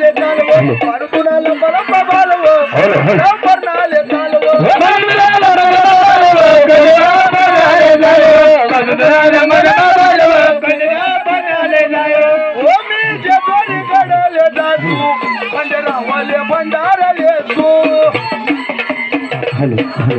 పర్నాలే కాలువ పడుకునాల పరమ బాలువ అవును, అవును. పర్నాలే కాలువ ఓ మీ జగోరి గడలే దాసు పండరావలే బండారలేసు హలో హలో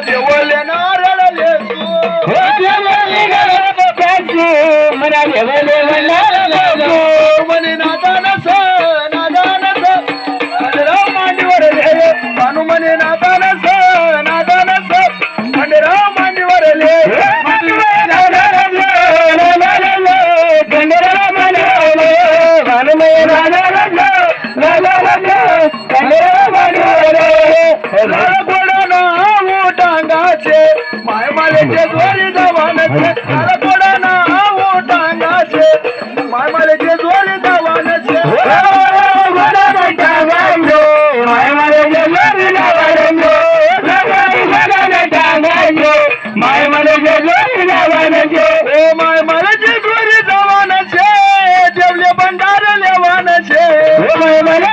देवले नारळले तू देवले नारळ तू मना देवले नारळ तू मने नादान स नादान स पंडराव मांडीवर ले मानू मने नादान स नादान स पंडराव मांडीवर ले Hello? जेजवारी जवानचे कोडाना आवटांगाचे मायमाले जेजवारी जवानचे माय मला जेजवारी जवानचे ओ माय मला जेजवारी जवानचे जेवले भंडार लेवानचे ओ माय मला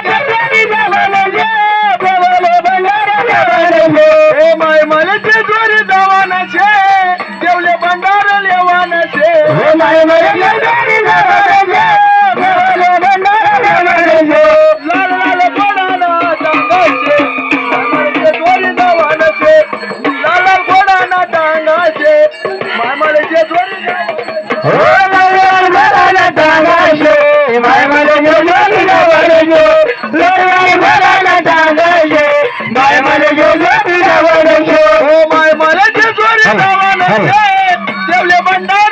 मरजे गोरी जवान छे देवले भंडार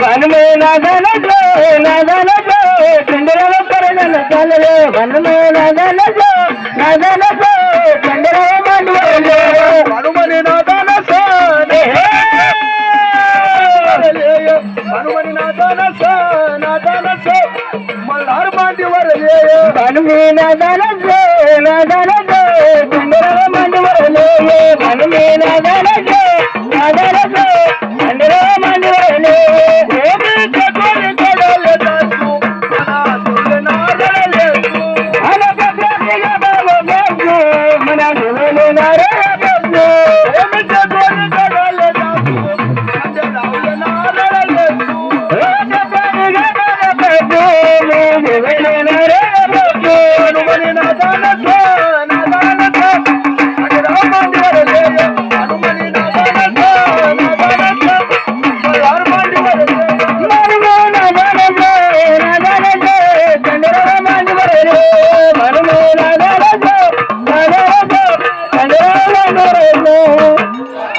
వనమే నదనలో నదనలో చంద్రల పరగన చలలే వనమే నదనలో నదనలో చంద్రల మండలే వనుమని నదనసో వనుమని నదనసో నదనసో మల్లారు మాటి వరలే వనమే నదనసో నదనసో చంద్రల మండలే వనమే నద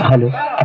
हॅलो।